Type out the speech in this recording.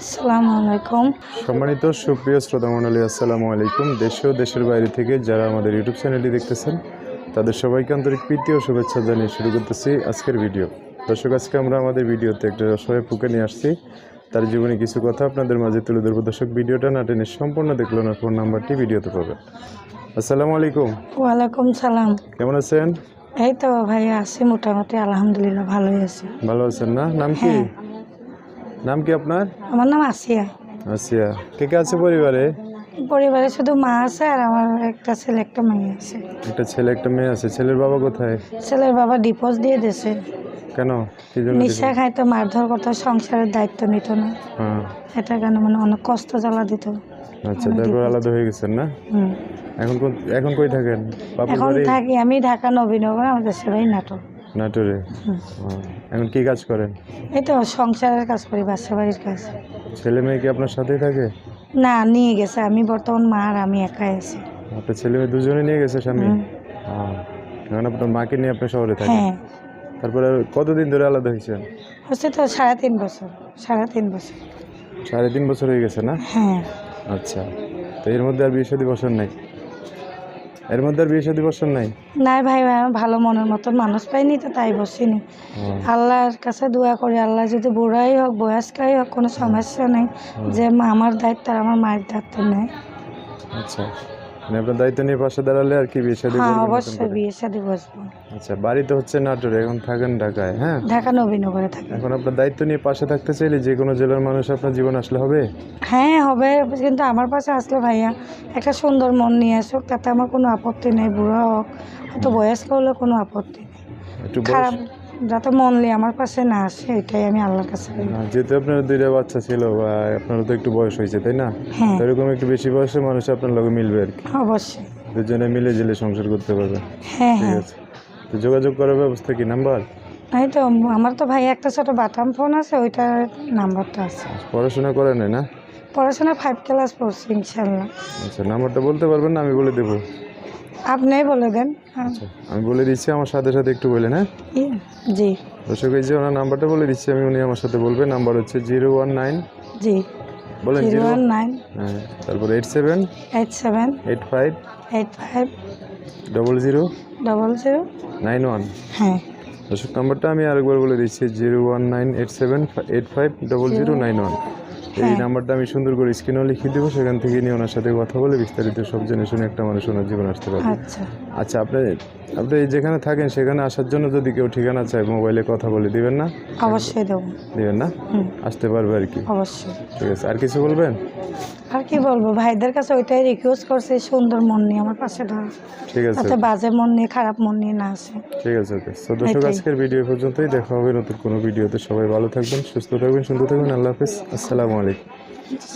আসসালামু আলাইকুম। সম্মানিত সুপ্রিয় শ্রোতা মণ্ডলী আসসালামু আলাইকুম। দেশ ও দেশের বাইরে থেকে যারা আমাদের ইউটিউব চ্যানেলটি দেখতেছেন তাদের সবাইকে আন্তরিক প্রীতি ও শুভেচ্ছা জানিয়ে শুরু করতেছি আজকের ভিডিও। দর্শক আজকে আমরা আমাদের ভিডিওতে একটা অসহায় পুকে নিয়ে আসছি। তার জীবনে কিছু কথা আপনাদের মাঝে তুলে ধরবো। দর্শক ভিডিওটা না টেনে সম্পূর্ণ দেখল না ফোন নাম্বারটি ভিডিওতে পাবেন। আসসালামু আলাইকুম। ওয়ালাইকুম সালাম। কেমন আছেন? এই তো ভাই আছি মোটামুটি আলহামদুলিল্লাহ ভালোই আছি। ভালো আছেন না? নাম কি? হ্যাঁ। নাম কি আপনার? আমার নাম আসিয়া। আসিয়া। কে কে আছে পরিবারে? পরিবারে শুধু মা আছে আর আমার একটা ছেলে একটা মেয়ে আছে। একটা ছেলে একটা মেয়ে আছে। ছেলের বাবা কোথায়? ছেলের বাবা ডিপোজ দিয়ে দিয়েছে। কেন? কি জন্য নিশা খাইতো মারধর করতো সংসারের দায়িত্ব নিত না। হ্যাঁ। এটা কেন মানে অনেক কষ্ট জ্বালা দিত। আচ্ছা তারপর আলাদা হয়ে গেছেন না? হুম। এখন কোন- এখন কই থাকেন? বাপুর এখন বাড়ি? থাকি আমি ঢাকা নবীনগর আমাদের সেবাই নাটক। নাটোরে। এখন কি কাজ করেন? এই তো সংসারের কাজ করি বাসা বাড়ির কাজ। ছেলে মেয়ে কি আপনার সাথেই থাকে? না নিয়ে গেছে। আমি বর্তমান মা আর আমি একাই আছি। আপনার ছেলে মেয়ে দুজনে নিয়ে গেছে স্বামী। এখন আপনার মাকে নিয়ে আপনি শহরে থাকেন? হ্যাঁ। তারপরে কতদিন ধরে আলাদা হয়েছেন? হচ্ছে তো সাড়ে তিন বছর সাড়ে তিন বছর। সাড়ে তিন বছর হয়ে গেছে না? হ্যাঁ। আচ্ছা তো এর মধ্যে আর বিয়ে শাদী বছর নাই? এর মধ্যে আর বিয়ে শাদী বছর নাই? নাই ভাই ভাই আমি ভালো মনের মতন মানুষ পাইনি তো তাই বসিনি। আল্লাহর কাছে দোয়া করি আল্লাহ যদি বুড়াই হোক বয়স্কাই হোক কোনো সমস্যা নেই। যে আমার দায়িত্ব আর আমার মায়ের দায়িত্ব নেই। আচ্ছা। মানে আপনার দায়িত্ব নিয়ে পাশে দাঁড়ালে আর কি বিয়ে শাদী হ্যাঁ অবশ্যই? বিয়ে শাদি বসবো। আচ্ছা বাড়িতে হচ্ছে নাটোরে এখন থাকেন ঢাকায় হ্যাঁ? ঢাকা নবীনগরে থাকি। এখন আপনার দায়িত্ব নিয়ে পাশে থাকতে চাইলে যে কোনো জেলার মানুষ আপনার জীবন আসলে হবে? হ্যাঁ হবে কিন্তু আমার পাশে আসলে ভাইয়া একটা সুন্দর মন নিয়ে আসুক তাতে আমার কোনো আপত্তি নেই বুড়া হোক অত বয়স্ক হলে কোনো আপত্তি নেই। একটু খারাপ যাতে মন নিয়ে আমার পাশে না আসে এটাই আমি আল্লাহর কাছে বলি। না, যেহেতু আপনার দুইটা বাচ্চা ছিল বা আপনারও তো একটু বয়স হয়েছে তাই না? হ্যাঁ। তো এরকম একটু বেশি বয়সের মানুষ আপনার লগে মিলবে আর কি। অবশ্যই। দুজনে মিলে জেলে সংসার করতে পারবে। হ্যাঁ ঠিক হ্যাঁ। আছে। তো যোগাযোগ করার ব্যবস্থা কি নাম্বার? এই তো আমার তো ভাই একটা ছোট বাটাম ফোন আছে ওইটার নাম্বারটা আছে। পড়াশোনা করে নাই না? পড়াশোনা ফাইভ ক্লাস পড়ছি ইনশাল্লাহ আচ্ছা নাম্বারটা বলতে পারবেন না আমি বলে দেবো। আপনিই বলে দেন। হ্যাঁ। আচ্ছা আমি বলে দিচ্ছি আমার সাথে সাথে একটু বলেন হ্যাঁ? জি। দর্শক এই যে ওনার নাম্বারটা বলে দিচ্ছি আমি উনি আমার সাথে বলবেন। নাম্বার হচ্ছে জিরো ওয়ান নাইন। জি। বলেন জিরো ওয়ান নাইন। হ্যাঁ তারপর eight seven. Eight seven. Eight five. Eight five. Double zero. Double zero. Nine one. হ্যাঁ। দর্শক নাম্বারটা আমি আরেকবার বলে দিচ্ছি zero one nine eight seven eight five double zero nine one. এই হ্যাঁ। নাম্বারটা আমি সুন্দর করে স্ক্রিনেও লিখিয়ে দেবো সেখান থেকে নিয়ে ওনার সাথে কথা বলে বিস্তারিত সব জেনে শুনে একটা মানুষ ওনার জীবন আসতে পারবে। আচ্ছা। আচ্ছা আপনি আপনি যেখানে থাকেন সেখানে আসার জন্য যদি কেউ ঠিকানা চায় মোবাইলে কথা বলে দিবেন না? অবশ্যই দেবো। দিবেন না? আসতে পারবে আর কি। অবশ্যই। ঠিক আছে আর কিছু বলবেন? আর কি বলব ভাইদের কাছে ওইটাই রিকোয়েস্ট করছে সুন্দর মন নিয়ে আমার পাশে ধর ঠিক আছে। যাতে বাজে মন নিয়ে খারাপ মন নিয়ে না আসে। ঠিক আছে ওকে। তো দর্শক আজকের ভিডিও পর্যন্তই। দেখা হবে নতুন কোনো ভিডিওতে সবাই ভালো থাকবেন সুস্থ থাকবেন সুন্দর থাকবেন। আল্লাহ হাফিজ। আসসালামু আলাইকুম